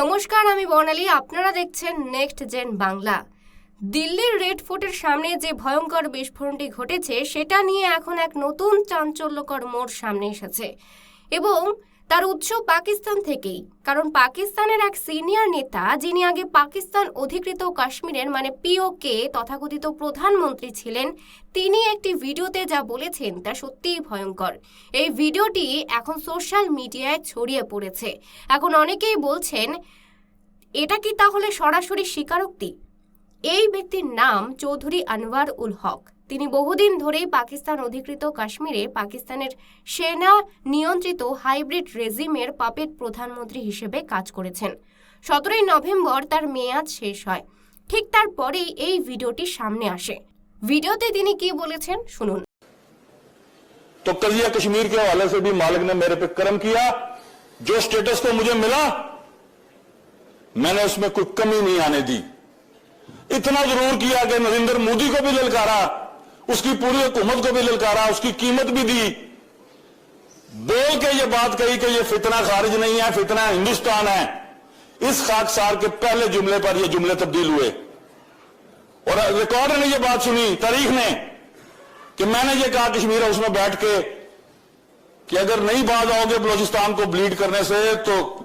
নমস্কার, আমি বর্ণালী। আপনারা দেখছেন নেক্সট জেন বাংলা দিল্লির রেড ফোর্টের সামনে যে ভয়ঙ্কর বিস্ফোরণটি ঘটেছে, সেটা নিয়ে এখন এক নতুন চাঞ্চল্যকর মোড় সামনে এসেছে। এবং তার উৎস পাকিস্তান থেকেই। কারণ পাকিস্তানের এক সিনিয়র নেতা, যিনি আগে পাকিস্তান অধিকৃত কাশ্মীরের মানে পিওকে তথাকথিত প্রধানমন্ত্রী ছিলেন, তিনি একটি ভিডিওতে যা বলেছেন তা সত্যিই ভয়ঙ্কর। এই ভিডিওটি এখন সোশ্যাল মিডিয়ায় ছড়িয়ে পড়েছে। এখন অনেকেই বলছেন, এটা কি তাহলে সরাসরি স্বীকারোক্তি? এই ব্যক্তির নাম চৌধুরী আনওয়ার উল হক। তিনি বহুদিন ধরেই পাকিস্তান অধিকৃত কাশ্মীরে পাকিস্তানের সেনা নিয়ন্ত্রিত হাইব্রিড রেজিমের পাপেট প্রধানমন্ত্রী হিসেবে কাজ করেছেন সতেরোই নভেম্বর তার মেয়াদ শেষ হয় ঠিক তারপরেই এই ভিডিওটি সামনে আসে ভিডিওতে তিনি কি বলেছেন শুনুন तो कजिया कश्मीर के हवाले से भी मालिक ने मेरे पे कर्म किया जो स्टेटस को मुझे मिला मैंने उसमें कोई कमी नहीं आने दी इतना जरूर किया कि नरेंद्र मोदी को भी ललकारा اس کی پوری حکومت کو بھی للکارا، اس کی قیمت بھی دی۔ بول کے یہ بات کہی کہ یہ فتنہ خارج نہیں ہے، فتنہ ہندوستان ہے۔ اس خاکسار کے پہلے جملے پر یہ جملے تبدیل ہوئے۔ اور ریکارڈ نے یہ بات سنی، تاریخ نے، کہ میں نے یہ کہا کشمیر اس میں بیٹھ کے کہ اگر نہیں باز آؤ گے بلوچستان کو بلیڈ کرنے سے، تو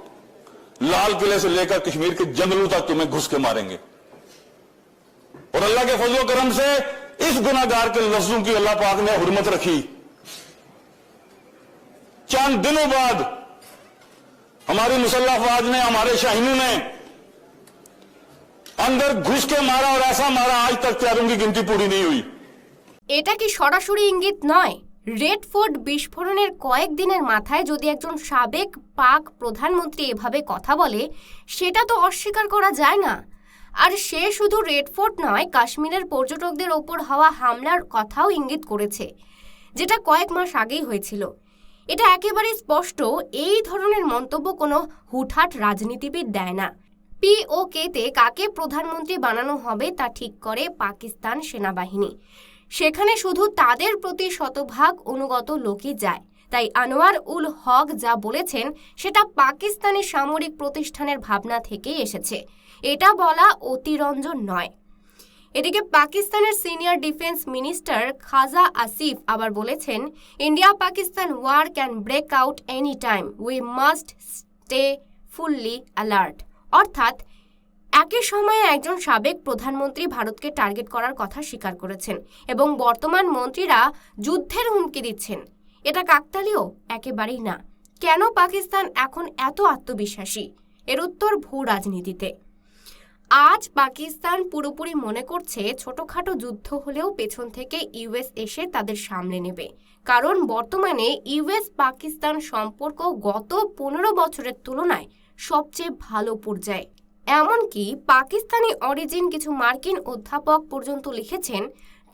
لال قلعے سے لے کر کشمیر کے جنگلوں تک تمہیں گھس کے ماریں گے۔ اور اللہ کے فضل و کرم سے इस गुनागार के लफ्जों की अल्लाह पाक ने हुरमत रखी चंद दिनों बाद हमारी मुसल्ला फौज ने हमारे शाहीनों ने अंदर घुस के मारा और ऐसा मारा आज तक त्यारों की गिनती पूरी नहीं हुई এটা কি সরাসরি ইঙ্গিত নয় রেড ফোর্ট বিস্ফোরণের কয়েকদিনের মাথায় যদি একজন সাবেক পাক প্রধানমন্ত্রী এভাবে কথা বলে সেটা তো অস্বীকার করা যায় না আর সে শুধু রেড ফোর্ট নয়, কাশ্মীরের পর্যটকদের ওপর হওয়া হামলার কথাও ইঙ্গিত করেছে, যেটা কয়েক মাস আগেই হয়েছিল। এটা একেবারে স্পষ্ট, এই ধরনের মন্তব্য কোনো হুটহাট রাজনীতিবিদ দেয় না। পিওকেতে কাকে প্রধানমন্ত্রী বানানো হবে তা ঠিক করে পাকিস্তান সেনাবাহিনী। সেখানে শুধু তাদের প্রতি শতভাগ অনুগত লোকই যায়। তাই আনোয়ার উল হক যা বলেছেন, সেটা পাকিস্তানি সামরিক প্রতিষ্ঠানের ভাবনা থেকেই এসেছে। এটা বলা অতিরঞ্জন নয়। এদিকে পাকিস্তানের senior defence minister Khawaja Asif আবার বলেছেন, India Pakistan war can break out any time. We must stay fully alert. অর্থাৎ, একই সময়ে একজন সাবেক প্রধানমন্ত্রী ভারতকে টার্গেট করার কথা স্বীকার করেছেন এবং বর্তমান মন্ত্রীরা যুদ্ধের হুমকি দিচ্ছেন। এটা কাকতালীয়? একেবারেই না। কেন পাকিস্তান এখন এত আত্মবিশ্বাসী? এর উত্তর ভূ রাজনীতিতে। আজ পাকিস্তান পুরোপুরি মনে করছে ছোটখাটো যুদ্ধ হলেও পেছন থেকে ইউএস এসে তাদের সামলে নেবে। কারণ বর্তমানে ইউএস পাকিস্তান সম্পর্ক গত পনেরো বছরের তুলনায় সবচেয়ে ভালো পর্যায়ে। এমনকি পাকিস্তানি অরিজিন কিছু মার্কিন অধ্যাপক পর্যন্ত লিখেছেন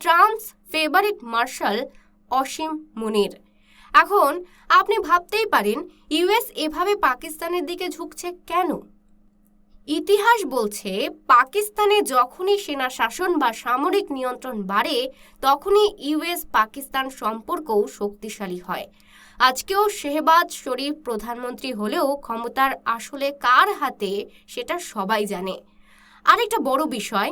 ট্রাম্পস ফেভারিট মার্শাল অসীম মুনির। এখন আপনি ভাবতেই পারেন, ইউএস এভাবে পাকিস্তানের দিকে ঝুঁকছে কেন? ইতিহাস বলছে, পাকিস্তানে যখনই সেনা শাসন বা সামরিক নিয়ন্ত্রণ বাড়ে, তখনই ইউএস পাকিস্তান সম্পর্কও শক্তিশালী হয়। আজকেও শেহবাজ শরীফ প্রধানমন্ত্রী হলেও ক্ষমতার আসলে কার হাতে, সেটা সবাই জানে। আরেকটা বড় বিষয়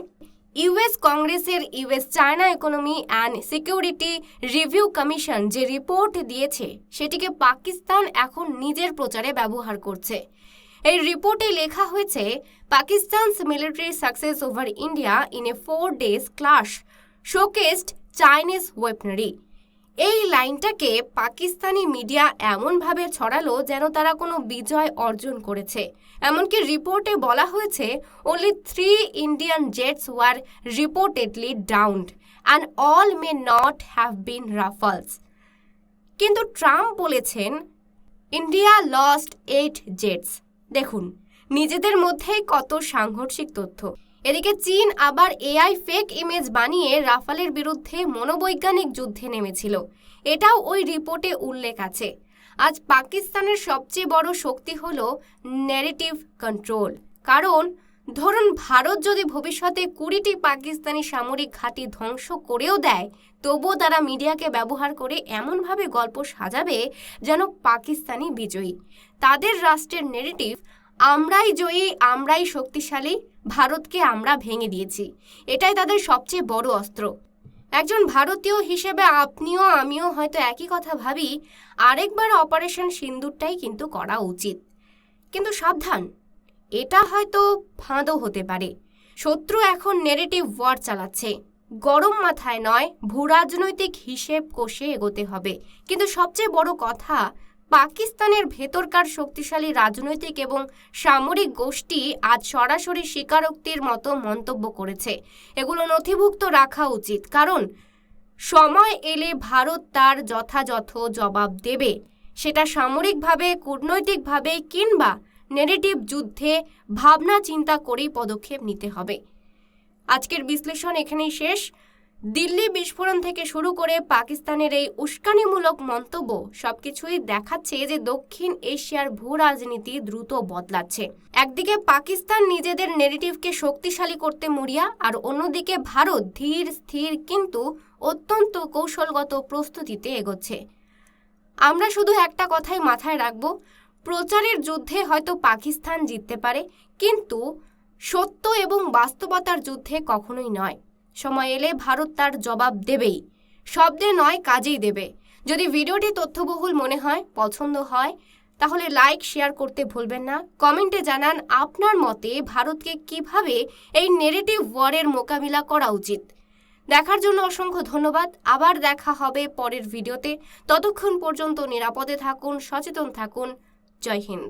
ইউএস কংগ্রেসের US China economy and security review commission যে রিপোর্ট দিয়েছে, সেটিকে পাকিস্তান এখন নিজের প্রচারে ব্যবহার করছে। এই রিপোর্টে লেখা হয়েছে Pakistan's military success over India in a four days clash showcased Chinese weaponry এই লাইনটাকে পাকিস্তানি মিডিয়া এমনভাবে ছড়ালো যেন তারা কোনো বিজয় অর্জন করেছে। এমনকি রিপোর্টে বলা হয়েছে only three Indian jets were reportedly downed and all may not have been Rafales কিন্তু ট্রাম্প বলেছেন ইন্ডিয়া লস্ট এইট জেটস দেখুন, নিজেদের মধ্যেই কত সাংঘর্ষিক তথ্য। এদিকে চীন আবার এআই ফেক ইমেজ বানিয়ে রাফালের বিরুদ্ধে মনোবৈজ্ঞানিক যুদ্ধে নেমেছিল। এটাও ওই রিপোর্টে উল্লেখ আছে। আজ পাকিস্তানের সবচেয়ে বড় শক্তি হল ন্যারেটিভ কন্ট্রোল কারণ, ধরুন ভারত যদি ভবিষ্যতে কুড়িটি পাকিস্তানি সামরিক ঘাঁটি ধ্বংস করেও দেয়, তবুও তারা মিডিয়াকে ব্যবহার করে এমনভাবে গল্প সাজাবে যেন পাকিস্তানি বিজয়ী। তাদের রাষ্ট্রের নেগেটিভ আমরাই জয়ী, আমরাই শক্তিশালী, ভারতকে আমরা ভেঙে দিয়েছি। এটাই তাদের সবচেয়ে বড় অস্ত্র। একজন ভারতীয় হিসেবে আপনিও আমিও হয়তো একই কথা ভাবি, আরেকবার অপারেশন সিন্দুরটাই কিন্তু করা উচিত। কিন্তু সাবধান, এটা হয়তো ফাঁদও হতে পারে। শত্রু এখন নেগেটিভ ওয়ার চালাচ্ছে। গরম মাথায় নয়, ভূরাজনৈতিক হিসেব কষে এগোতে হবে। কিন্তু সবচেয়ে বড় কথা পাকিস্তানের ভেতরকার শক্তিশালী রাজনৈতিক এবং সামরিক গোষ্ঠী আজ সরাসরি স্বীকারোক্তির মতো মন্তব্য করেছে। এগুলো নথিভুক্ত রাখা উচিত, কারণ সময় এলে ভারত তার যথাযথ জবাব দেবে। সেটা সামরিকভাবে, কূটনৈতিকভাবে কিংবা নেগেটিভ যুদ্ধে ভাবনা চিন্তা করেই পদক্ষেপ নিতে হবে। আজকের বিশ্লেষণ এখানেই শেষ। দিল্লি বিস্ফোরণ থেকে শুরু করে পাকিস্তানের এই উস্কানিমূলক মন্তব্য সবকিছুই দেখাচ্ছে যে দক্ষিণ এশিয়ার ভূ রাজনীতি দ্রুত বদলাচ্ছে। একদিকে পাকিস্তান নিজেদের নেগেটিভকে শক্তিশালী করতে মরিয়া, আর অন্যদিকে ভারত ধীর, স্থির কিন্তু অত্যন্ত কৌশলগত প্রস্তুতিতে এগোচ্ছে। আমরা শুধু একটা কথাই মাথায় রাখব, প্রচারের যুদ্ধে হয়তো পাকিস্তান জিততে পারে, কিন্তু সত্য এবং বাস্তবতার যুদ্ধে কখনোই নয়। সময় এলে ভারত তার জবাব দেবেই। শব্দে নয়, কাজেই দেবে। যদি ভিডিওটি তথ্যবহুল মনে হয়, পছন্দ হয়, তাহলে লাইক, শেয়ার করতে ভুলবেন না। কমেন্টে জানান আপনার মতে ভারতকে কীভাবে এই নেগেটিভ ওয়ারের মোকাবিলা করা উচিত। দেখার জন্য অসংখ্য ধন্যবাদ। আবার দেখা হবে পরের ভিডিওতে। ততক্ষণ পর্যন্ত নিরাপদে থাকুন, সচেতন থাকুন। জয় হিন্দ।